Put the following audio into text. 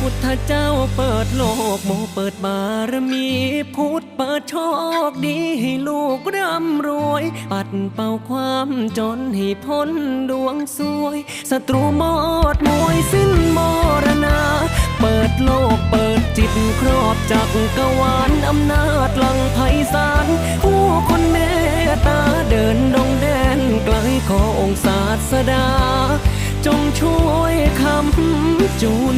พุทธเจ้าเปิดโลกโมเปิดบารมีพุทธเปิดโชคดีให้ลูกร่ำรวย ปัดเป่าความจนให้พ้นดวงสวยศัตรูหมอดมวยสิ้นมรณา เปิดโลกเปิดจิตครอบจักกวาลอำนาจลังไพศาลผู้คนเมตตาเดินดงแดนไกลขอองค์ศาสดา จงช่วยคำจูน